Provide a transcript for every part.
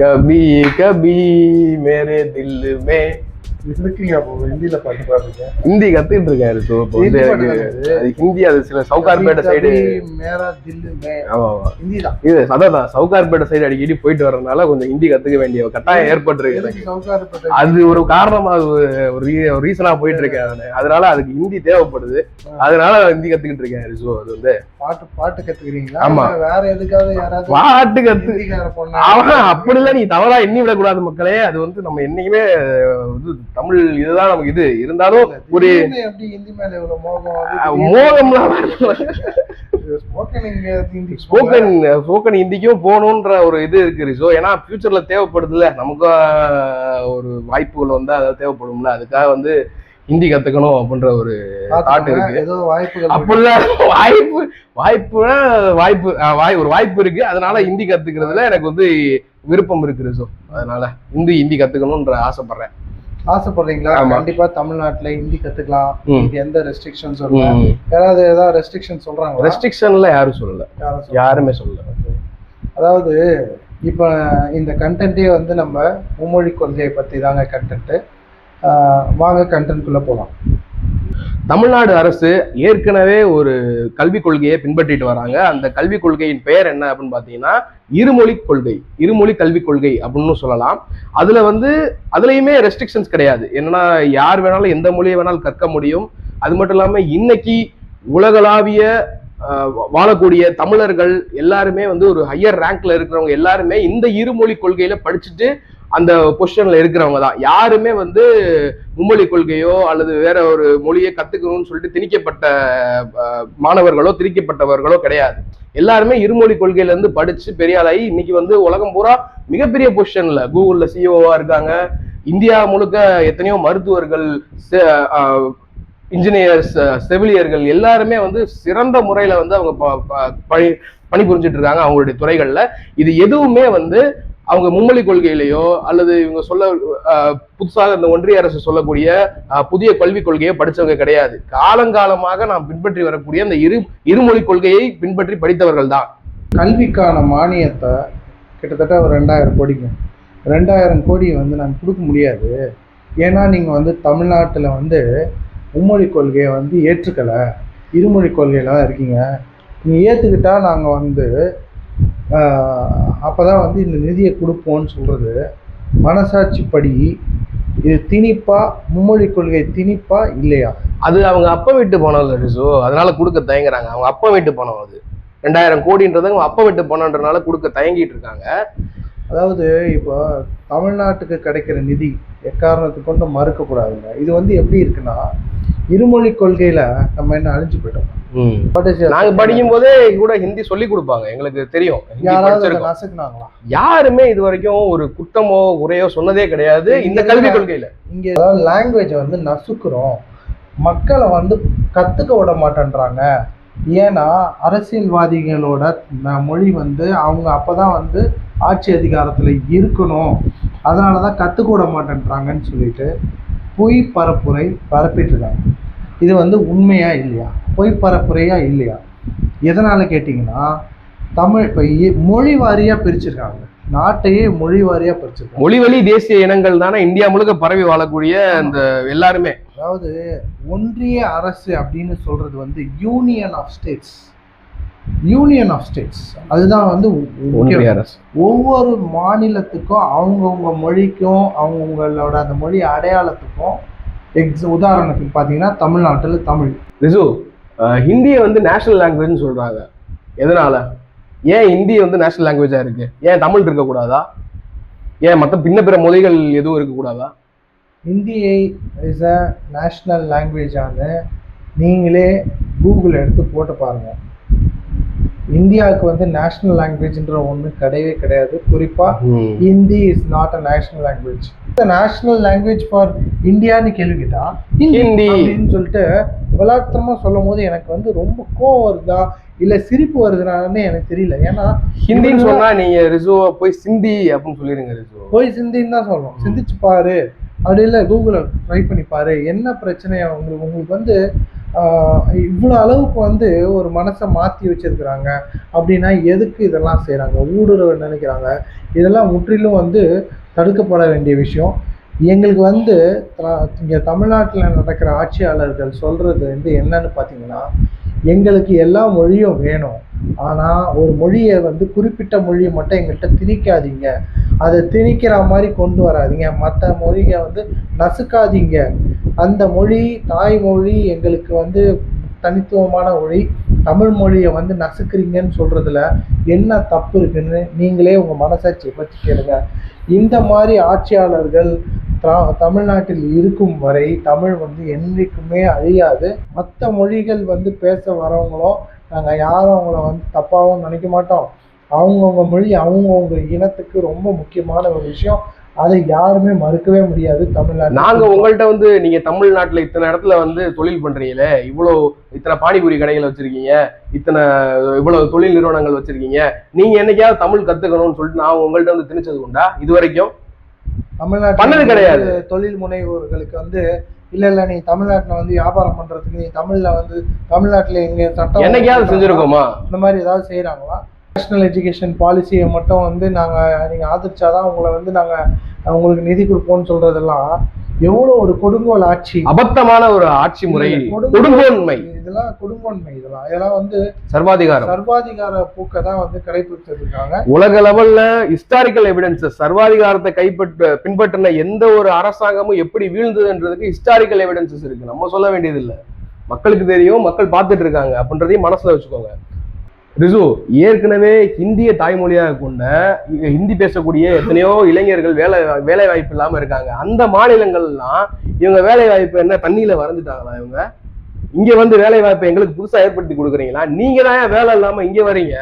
कभी कभी मेरे दिल में ஹிந்தி கத்துக்கிட்டு இருக்காரு ஸோ இப்போ வந்து ஹிந்தி அது சில சவுகார்பேட்டை சைடு. இது அதான் சவுகார்பேட்டை சைடு அடிக்கடி போயிட்டு வர்றதுனால கொஞ்சம் ஹிந்தி கத்துக்க வேண்டிய கட்டாயம் ஏற்பட்டிருக்கு அது ஒரு காரணமா ஒரு ரீசனா போயிட்டு இருக்கேன் நானு. அதனால அதுக்கு ஹிந்தி தேவைப்படுது. அதனால ஹிந்தி கத்துக்கிட்டு இருக்கேன் ஸோ அது வந்து. பாட்டு பாட்டு கத்துக்கிறீங்களா? ஆமா. வேற எதுக்காவது யாராவது பாட்டு கத்து அவன் அப்படிலாம் நீ தவறா எண்ணி விடக்கூடாது மக்களே. அது வந்து நம்ம என்னைக்குமே இது தமிழ் இதுதான் நமக்கு இது. இருந்தாலும் ஒரு மோகம்லாம் ஸ்போக்கன் ஸ்போக்கன் ஹிந்திக்கும் போகணுன்ற ஒரு இது இருக்கு ரிசோ ஏன்னா ஃபியூச்சர்ல தேவைப்படுதுல்ல. நமக்கும் ஒரு வாய்ப்புகள் வந்து அதாவது தேவைப்படும்ல. அதுக்காக வந்து ஹிந்தி கத்துக்கணும் அப்படின்ற ஒரு தாட் இருக்கு. ஏதோ வாய்ப்புகள் அப்படிலாம் வாய்ப்பு வாய்ப்புனா வாய்ப்பு வாய் ஒரு வாய்ப்பு இருக்கு. அதனால ஹிந்தி கத்துக்கிறதுல எனக்கு வந்து விருப்பம் இருக்கு ரிசோ அதனால ஹிந்தி ஹிந்தி கத்துக்கணும்ன்ற ஆசைப்படுறேன். ஆசைப்படுறீங்களா. கண்டிப்பா தமிழ்நாட்டுல ஹிந்தி கத்துக்கலாம். இது எந்த ரெஸ்ட்ரிக்ஷன் சொல்ல யாராவது ஏதாவது ரெஸ்ட்ரிக்ஷன் சொல்றாங்களா? ரெஸ்ட்ரிக்ஷன்ல யாரும் சொல்லல. யாரும் சொல்ல- யாருமே சொல்லல. அதாவது இப்போ இந்த கண்டென்ட்டே வந்து நம்ம மும்மொழி கொள்கையை பற்றி தாங்க கண்டென்ட்டு வாங்க கண்டென்ட்குள்ளே போகலாம் தமிழ்நாடு அரசு ஏற்கனவே ஒரு கல்விக் கொள்கையை பின்பற்றிட்டு வராங்க. அந்த கல்விக் கொள்கையின் பெயர் என்ன அப்படின்னு பார்த்தீங்கன்னா இருமொழி கொள்கை இருமொழி கல்விக் கொள்கை அப்படின்னு சொல்லலாம். அதுல வந்து அதுலயுமே ரெஸ்ட்ரிக்ஷன்ஸ் கிடையாது. என்னன்னா யார் வேணாலும் எந்த மொழியை வேணாலும் கற்க முடியும். அது மட்டும் இல்லாமல் இன்னைக்கு உலகளாவிய வாழக்கூடிய தமிழர்கள் எல்லாருமே வந்து ஒரு ஹையர் ரேங்க்ல இருக்கிறவங்க எல்லாருமே இந்த இருமொழி கொள்கையில படிச்சுட்டு அந்த பொசிஷன்ல இருக்கிறவங்க தான். யாருமே வந்து மும்மொழி கொள்கையோ அல்லது வேற ஒரு மொழியை கத்துக்கணும்னு சொல்லிட்டு திணிக்கப்பட்ட மாணவர்களோ திணிக்கப்பட்டவர்களோ கிடையாது. எல்லாருமே இருமொழி கொள்கையில இருந்து படிச்சு பெரிய ஆளாகி இன்னைக்கு வந்து உலகம் பூரா மிகப்பெரிய பொசிஷன்ல கூகுள்ல சிஓவா இருக்காங்க. இந்தியா முழுக்க எத்தனையோ மருத்துவர்கள் இன்ஜினியர்ஸ் செவிலியர்கள் எல்லாருமே வந்து சிறந்த முறையில வந்து அவங்க ப- ப- பணி பணிபுரிஞ்சிட்டு இருக்காங்க அவங்களுடைய துறைகள்ல. இது எதுவுமே வந்து அவங்க மும்மொழி கொள்கையிலையோ அல்லது இவங்க சொல்ல புதுசாக இந்த ஒன்றிய அரசு சொல்லக்கூடிய புதிய கல்விக் கொள்கையை படித்தவங்க கிடையாது. காலங்காலமாக நாம் பின்பற்றி வரக்கூடிய அந்த இரு இருமொழி கொள்கையை பின்பற்றி படித்தவர்கள் தான். கல்விக்கான மானியத்தை கிட்டத்தட்ட ஒரு ரெண்டாயிரம் கோடிங்க. ரெண்டாயிரம் கோடி வந்து நாங்கள் கொடுக்க முடியாது. ஏன்னா நீங்கள் வந்து தமிழ்நாட்டில் வந்து மும்மொழி கொள்கையை வந்து ஏற்றுக்கலை. இருமொழி கொள்கையில் தான் இருக்கீங்க. நீங்கள் ஏற்றுக்கிட்டால் நாங்கள் வந்து அப்போ தான் வந்து இந்த நிதியை கொடுப்போம்னு சொல்கிறது மனசாட்சிப்படி இது திணிப்பா? மும்மொழி கொள்கை திணிப்பா? இல்லையா? அது அவங்க அப்பா வீட்டு இல்லை ரிசு. அதனால கொடுக்க தயங்குறாங்க. அவங்க அப்பா வீட்டு பணம் அது. ரெண்டாயிரம் கோடின்றது அவங்க அப்பா வீட்டு பணம்ன்றனால கொடுக்க தயங்கிட்டு இருக்காங்க. அதாவது இப்போ தமிழ்நாட்டுக்கு கிடைக்கிற நிதி எக்காரணத்தை கொண்டு மறுக்கக்கூடாதுங்க இது வந்து எப்படி இருக்குன்னா இருமொழி கொள்கையில நம்ம என்ன அழிஞ்சு போயிட்டோம்? நாங்க படிக்கும் போதே கூட ஹிந்தி சொல்லி கொடுப்பாங்க. எங்களுக்கு தெரியும். யாருமே இது வரைக்கும் ஒரு குற்றமோ குறையோ சொன்னதே கிடையாது. இந்த கல்விக் கொள்கையில. இங்க லாங்குவேஜை வந்து நசுக்குறோம். மக்களை வந்து கத்துக்க விட மாட்டேன்றாங்க. ஏன்னா அரசியல்வாதிகளோட மொழி வந்து அவங்க அப்பதான் வந்து ஆட்சி அதிகாரத்துல இருக்கணும். அதனால தான் கற்றுக்க விட மாட்டேன்றாங்கன்னு சொல்லிட்டு பொய் பரப்புரை பரப்பிட்டு இருக்காங்க. இது வந்து உண்மையா இல்லையா? பொய் பரப்புரையா இல்லையா? எதனால கேட்டிங்கன்னா தமிழ் இப்போ மொழி வாரியா பிரிச்சிருக்காங்க. நாட்டையே மொழி வாரியா பிரிச்சிருக்காங்க. மொழிவழி தேசிய இனங்கள் தானே இந்தியா முழுக்க பரவி வாழக்கூடிய அந்த எல்லாருமே. அதாவது ஒன்றிய அரசு அப்படின்னு சொல்றது வந்து union of states. Union of states. அதுதான் வந்து ஒவ்வொரு மாநிலத்துக்கும் அவங்கவுங்க மொழிக்கும் அவங்கவுங்களோட அந்த மொழி அடையாளத்துக்கும் எக்ஸ் உதாரணத்துக்கு பார்த்தீங்கன்னா தமிழ்நாட்டில் தமிழ். ரிசு ஹிந்தியை வந்து நேஷனல் லாங்குவேஜ்னு சொல்றாங்க. எதனால? ஏன் ஹிந்தி வந்து நேஷனல் லாங்குவேஜா இருக்கு? ஏன் தமிழ் இருக்கக்கூடாதா ஏன் மற்ற பின்ன பிற மொழிகள் எதுவும் இருக்கக்கூடாதா ஹிந்தியை இஸ் அ நேஷ்னல் லாங்குவேஜான்னு நீங்களே கூகுள் எடுத்து போட்டு பாருங்கள் இந்தியாவுக்கு வந்து நேஷ்னல் லாங்குவேஜ்ன்ற ஒன்று கிடையவே கிடையாது. குறிப்பாக Hindi is not a national language national language for இந்தியான்னு கேள்விக்கிட்டா ஹிந்தி. அப்படின்னு சொல்லிட்டு விளாட்டமா சொல்லும் போது எனக்கு வந்து ரொம்ப கோவம் வருதா இல்ல சிரிப்பு வருதுனான்னு எனக்கு தெரியல. ஏன்னா ஹிந்தின்னு சொன்னா நீங்க ரிசுவா போய் சிந்தி அப்படின்னு சொல்லிருங்க ரிசு போய் சிந்தின்னு தான் சொல்லணும் சிந்திச்சு பாரு. அப்படி இல்லை கூகுளை ட்ரை பண்ணி பாரு. என்ன பிரச்சனை உங்களுக்கு? உங்களுக்கு வந்து இவ்வளோ அளவுக்கு வந்து ஒரு மனசை மாற்றி வச்சுருக்குறாங்க. அப்படின்னா எதுக்கு இதெல்லாம் செய்கிறாங்க ஊடுருவ நினைக்கிறாங்க. இதெல்லாம் முற்றிலும் வந்து தடுக்கப்பட வேண்டிய விஷயம். எங்களுக்கு வந்து இங்கே தமிழ்நாட்டில் நடக்கிற ஆட்சியாளர்கள் சொல்கிறது வந்து என்னன்னு பார்த்தீங்கன்னா எங்களுக்கு எல்லா மொழியும் வேணும். ஆனால் ஒரு மொழியை வந்து குறிப்பிட்ட மொழியை மட்டும் எங்கள்கிட்ட திணிக்காதீங்க. அதை திணிக்கிற மாதிரி கொண்டு வராதீங்க. மற்ற மொழியை வந்து நசுக்காதீங்க. அந்த மொழி தாய்மொழி எங்களுக்கு வந்து தனித்துவமான மொழி. தமிழ் மொழியை வந்து நசுக்குறீங்கன்னு சொல்கிறதுல என்ன தப்பு இருக்குன்னு நீங்களே உங்கள் மனசாட்சியை பற்றி கேளுங்க. இந்த மாதிரி ஆட்சியாளர்கள் தமிழ்நாட்டில் இருக்கும் வரை தமிழ் வந்து என்றைக்குமே அழியாது. மற்ற மொழிகள் வந்து பேச வரவங்களோ நாங்கள் யாரும் அவங்கள வந்து தப்பாகவும் நினைக்க மாட்டோம். அவங்கவுங்க மொழி அவங்கவுங்க இனத்துக்கு ரொம்ப முக்கியமான ஒரு விஷயம். அதை யாருமே மறுக்கவே முடியாது தமிழ்நாட்டில். நாங்க உங்கள்ட்ட வந்து நீங்க தமிழ்நாட்டுல இத்தனை இடத்துல வந்து தொழில் பண்றீங்களே இவ்வளவு இத்தனை பானிபூரி கடைகள் வச்சிருக்கீங்க இத்தனை இவ்வளவு தொழில் நிறுவனங்கள் வச்சிருக்கீங்க நீங்க என்னைக்காவது தமிழ் கத்துக்கணும்னு சொல்லிட்டு நான் உங்கள்ட்ட வந்து திணிச்சது உண்டா? இது வரைக்கும்? தமிழ்நாட்டில் பண்ணது கிடையாது. தொழில் முனைவோர்களுக்கு வந்து இல்ல இல்ல நீ தமிழ்நாட்டுல வந்து வியாபாரம் பண்றதுக்கு நீ தமிழ்ல வந்து தமிழ்நாட்டுல எங்க சட்டம் என்னைக்காவது செஞ்சிருக்கோமா? இந்த மாதிரி ஏதாவது செய்றாங்களா? நேஷனல் எஜுகேஷன் பாலிசியை மட்டும் வந்து நாங்க நீங்க ஆதரிச்சாதான் உங்களை வந்து நாங்க உங்களுக்கு நிதி கொடுப்போம்னு சொல்றதெல்லாம் எவ்வளவு ஒரு கொடுங்கோல் ஆட்சி. அபத்தமான ஒரு ஆட்சி முறை. கொடுங்கோன்மை. இதெல்லாம் கொடுங்கோன்மை இதெல்லாம். இதெல்லாம் வந்து சர்வாதிகாரம். சர்வாதிகார போக்கை தான் வந்து கடைபிடிச்சிட்டு இருக்காங்க உலக லெவல்ல ஹிஸ்டாரிக்கல் எவிடன்சஸ் சர்வாதிகாரத்தை கைப்பற்ற பின்பற்றின எந்த ஒரு அரசாங்கமும் எப்படி வீழ்ந்ததுன்றதுக்கு ஹிஸ்டாரிக்கல் எவிடன்சஸ் இருக்கு. நம்ம சொல்ல வேண்டியது இல்ல மக்களுக்கு தெரியும் மக்கள் பார்த்துட்டு இருக்காங்க. அப்படின்றதையும் மனசுல வச்சுக்கோங்க. ரிசு ஏற்கனவே ஹிந்திய தாய்மொழியாக கொண்ட ஹிந்தி பேசக்கூடிய எத்தனையோ இளைஞர்கள் வேலை வேலை வாய்ப்பு இல்லாம இருக்காங்க. அந்த மாநிலங்கள்லாம் இவங்க வேலை வாய்ப்பு என்ன தண்ணியில வரைஞ்சிட்டாங்களா இவங்க? இங்க வந்து வேலை வாய்ப்பை எங்களுக்கு புதுசா ஏற்படுத்தி கொடுக்குறீங்களா? நீங்க தான் வேலை இல்லாம இங்க வர்றீங்க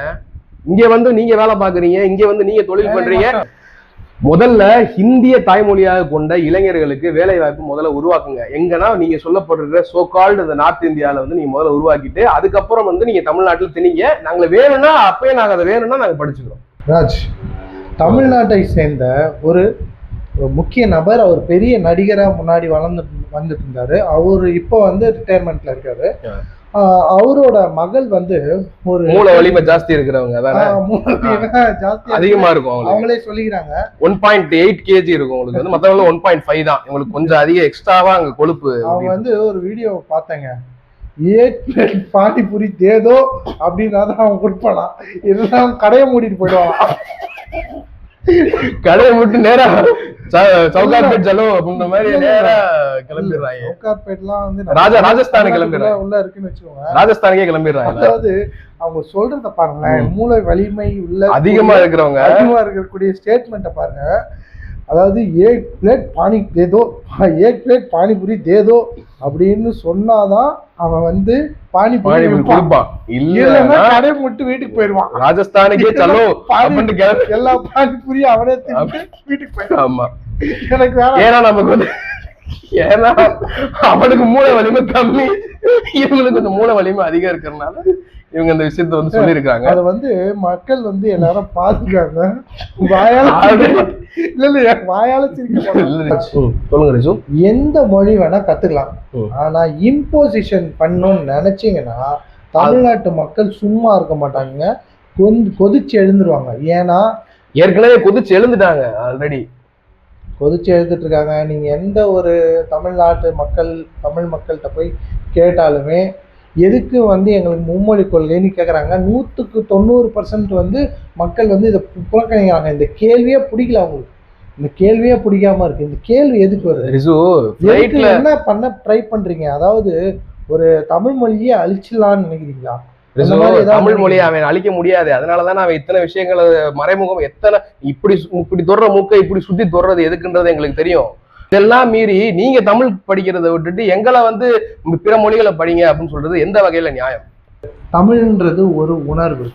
இங்க வந்து நீங்க வேலை பாக்குறீங்க இங்க வந்து நீங்க தொழில் பண்றீங்க. முதல்ல ஹிந்திய தாய்மொழியாக கொண்ட இளைஞர்களுக்கு வேலை வாய்ப்பு முதல்ல உருவாக்குங்க. எங்கன்னா நீங்க சொல்லப்படுற சோ கால்டு இந்த நார்த் இந்தியால வந்து நீங்க முதல்ல உருவாக்கிட்டு அதுக்கப்புறம் வந்து நீங்க தமிழ்நாட்டில் திணிங்க. நாங்களை வேணும்னா அப்பயே நாங்க அதை வேணும்னா நாங்க படிச்சுக்கிறோம். ராஜ் தமிழ்நாட்டை சேர்ந்த ஒரு முக்கிய நபர் அவர் பெரிய நடிகரா முன்னாடி வளர்ந்து வந்துட்டு இருந்தாரு அவர் இப்போ வந்து ரிட்டையர்மெண்ட்ல இருக்காரு. அவரோட மகள் வந்து ஒரு மூளை வலிமை ஜாஸ்தி இருக்கிறவங்க அதிகமா இருக்கும் அவங்களே சொல்லிக்கிறாங்க. ஒன் பாயிண்ட் எயிட் கேஜி இருக்கும் உங்களுக்கு வந்து மத்தவங்க ஒன் பாயிண்ட் ஃபைவ் தான். உங்களுக்கு கொஞ்சம் அதிக எக்ஸ்ட்ராவா அங்க கொழுப்பு அவங்க வந்து ஒரு வீடியோ பார்த்தேங்க. பானிபூரி தேதோ அப்படின்னா தான் அவன் கொடுப்பானா. அவன் கடையை மூடிட்டு போயிடுவான். கடையை விட்டு நேரா சவுகார்பேட் ஜலம் அப்படின்ற மாதிரி நேரா கிளம்பிடுறாங்க. சவுகார்பேட்லாம் வந்து ராஜா- ராஜஸ்தானுக்கு கிளம்பிடுறாங்க. உள்ள இருக்குன்னு வச்சுக்கோங்க. ராஜஸ்தானுக்கே கிளம்பிடுறாங்க. அதாவது அவங்க சொல்றத பாருங்களேன். மூளை வலிமை உள்ள அதிகமா இருக்கிறவங்க. அதிகமா இருக்கக்கூடிய ஸ்டேட்மெண்ட்டை பாருங்க. அதாவது ஏக் பிளேட் பானி தேதோ ஏக் பிளேட் பானிபூரி தேதோ அப்படின்னு சொன்னாதான் அவன் வந்து பானிபூரி. கொடுப்பான் இல்லைன்னா மட்டும் வீட்டுக்கு போயிடுவான். ராஜஸ்தானுக்கே சலோ எல்லா பானிபூரியும் அவனே வீட்டுக்கு போயிடுவான். ஆமா. எனக்கு ஏன்னா நமக்கு வந்து ஏன்னா அவனுக்கு மூளை வலிமை கம்மி. இவங்களுக்கு கொஞ்சம் மூளை வலிமை அதிகம் இருக்கிறதுனால இவங்க இந்த விஷயத்த வந்து சொல்லியிருக்காங்க அதை வந்து மக்கள் வந்து எல்லாரும் பாத்துக்காங்க வாயால ஆல்ரெடி- இல்ல இல்ல என் வாயால சிரிக்க சொல்லுங்க ரிசு எந்த மொழி வேணா கத்துக்கலாம். ஆனா இம்போசிஷன் பண்ணணும்னு நினைச்சீங்கன்னா தமிழ்நாட்டு மக்கள் சும்மா இருக்க மாட்டாங்க கொதிச்சு எழுந்துருவாங்க. ஏன்னா ஏற்கனவே குதிச்சு எழுந்துட்டாங்க ஆல்ரெடி கொதிச்சு எழுதிட்டு இருக்காங்க நீங்க எந்த ஒரு தமிழ்நாட்டு மக்கள் தமிழ் மக்கள்கிட்ட போய் கேட்டாலுமே எதுக்கு வந்து எங்களுக்கு மும்மொழி கொள்கைன்னு கேட்குறாங்க நூற்றுக்கு தொண்ணூறு பர்சன்ட் வந்து மக்கள் வந்து இதை புறக்கணிக்கிறாங்க. இந்த கேள்வியே பிடிக்கல அவங்களுக்கு. இந்த கேள்வியே பிடிக்காம இருக்கு. இந்த கேள்வி எதுக்கு வருது? ரிசு என்ன பண்ண ட்ரை பண்றீங்க? அதாவது ஒரு தமிழ் மொழியே அழிச்சிடலாம்னு நினைக்கிறீங்களா? தமிழ் மொழியை அவன் அழிக்க முடியாது. அதனாலதான் அவன் இத்தனை விஷயங்களை மறைமுகம் எத்தனை இப்படி இப்படி தொடுற மூக்கை இப்படி சுத்தி தொடுறது எதுக்குன்றது எங்களுக்கு தெரியும். இதெல்லாம் மீறி நீங்க தமிழ் படிக்கிறதை விட்டுட்டு எங்களை வந்து பிற மொழிகளை படிங்க அப்படின்னு சொல்றது எந்த வகையில நியாயம்? தமிழ்ன்றது ஒரு உணர்வு.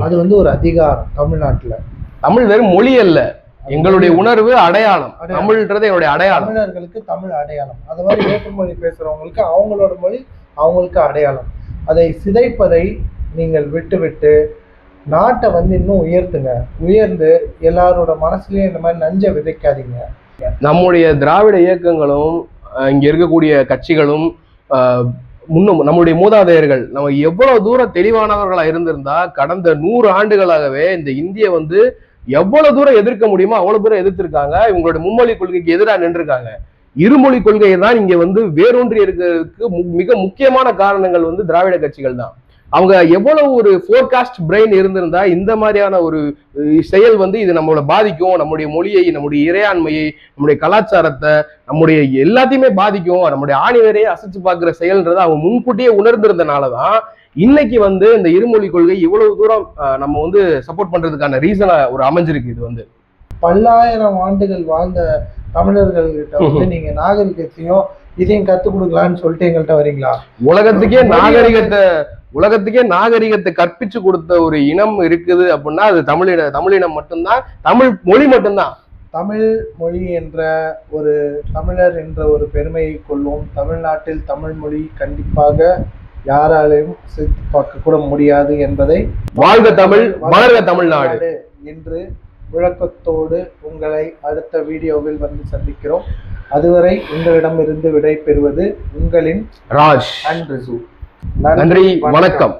அது வந்து ஒரு அதிகாரம் தமிழ்நாட்டுல. தமிழ் வெறும் மொழி அல்ல. எங்களுடைய உணர்வு அடையாளம். தமிழ்ன்றது என்னுடைய அடையாளம். தமிழர்களுக்கு தமிழ் அடையாளம். அது மாதிரி வேற்றுமொழி பேசுறவங்களுக்கு அவங்களோட மொழி அவங்களுக்கு அடையாளம். அதை சிதைப்பதை நீங்கள் விட்டுவிட்டு நாட்டை வந்து இன்னும் உயர்த்துங்க. உயர்ந்து எல்லாரோட மனசுலயும் இந்த மாதிரி நஞ்சை விதைக்காதீங்க. நம்முடைய திராவிட இயக்கங்களும் இங்கே இங்க இருக்கக்கூடிய கட்சிகளும் முன்னும் நம்முடைய மூதாதையர்கள் நம்ம எவ்வளவு தூரம் தெளிவானவர்களா இருந்திருந்தா கடந்த நூறு ஆண்டுகளாகவே இந்த இந்திய வந்து எவ்வளவு தூரம் எதிர்க்க முடியுமோ அவ்வளவு தூரம் எதிர்த்திருக்காங்க. இவங்களோட மும்மொழி கொள்கைக்கு எதிராக நின்றுருக்காங்க. இருமொழி கொள்கையை தான் இங்க வந்து வேரூன்றி இருக்கிறதுக்கு மு- மிக முக்கியமான காரணங்கள் வந்து திராவிட கட்சிகள் தான். அவங்க எவ்வளவு ஒரு ஃபோர்காஸ்ட் பிரெயின் இருந்திருந்தா இந்த மாதிரியான ஒரு செயல் வந்து இது நம்மளை பாதிக்கும். நம்முடைய மொழியை நம்முடைய இறையாண்மையை நம்முடைய கலாச்சாரத்தை நம்முடைய எல்லாத்தையுமே பாதிக்கும். நம்முடைய ஆணிவரையே அசைச்சு பார்க்கிற செயல்ன்றதை அவங்க முன்கூட்டியே உணர்ந்திருந்தனாலதான் இன்னைக்கு வந்து இந்த இருமொழி கொள்கை இவ்வளவு தூரம் நம்ம வந்து சப்போர்ட் பண்றதுக்கான ரீசனா ஒரு அமைஞ்சிருக்கு இது வந்து. பல்லாயிரம் ஆண்டுகள் வாழ்ந்த தமிழர்கள்கிட்ட வந்து நீங்க நாகரிகத்தையும் இதையும் கத்துக் கொடுக்கலான்னு சொல்லிட்டு எங்கள்கிட்ட வரீங்களா? உலகத்துக்கே நாகரிகத்தை உலகத்துக்கே நாகரிகத்தை கற்பிச்சு கொடுத்த ஒரு இனம் இருக்குது அப்படின்னா அது தமிழின தமிழினம் மட்டும்தான் தமிழ் மொழி மட்டும்தான். தமிழ் மொழி என்ற ஒரு தமிழர் என்ற ஒரு பெருமையை கொள்வோம். தமிழ்நாட்டில் தமிழ் மொழி கண்டிப்பாக யாராலையும் சேர்த்து பார்க்க கூட முடியாது என்பதை வாழ்க தமிழ் வளர்க தமிழ்நாடு. என்று விளக்கத்தோடு உங்களை அடுத்த வீடியோவில் வந்து சந்திக்கிறோம். அதுவரை உங்களிடமிருந்து விடை பெறுவது உங்களின் ராஜ். அண்ட் ரிசு நன்றி வணக்கம்.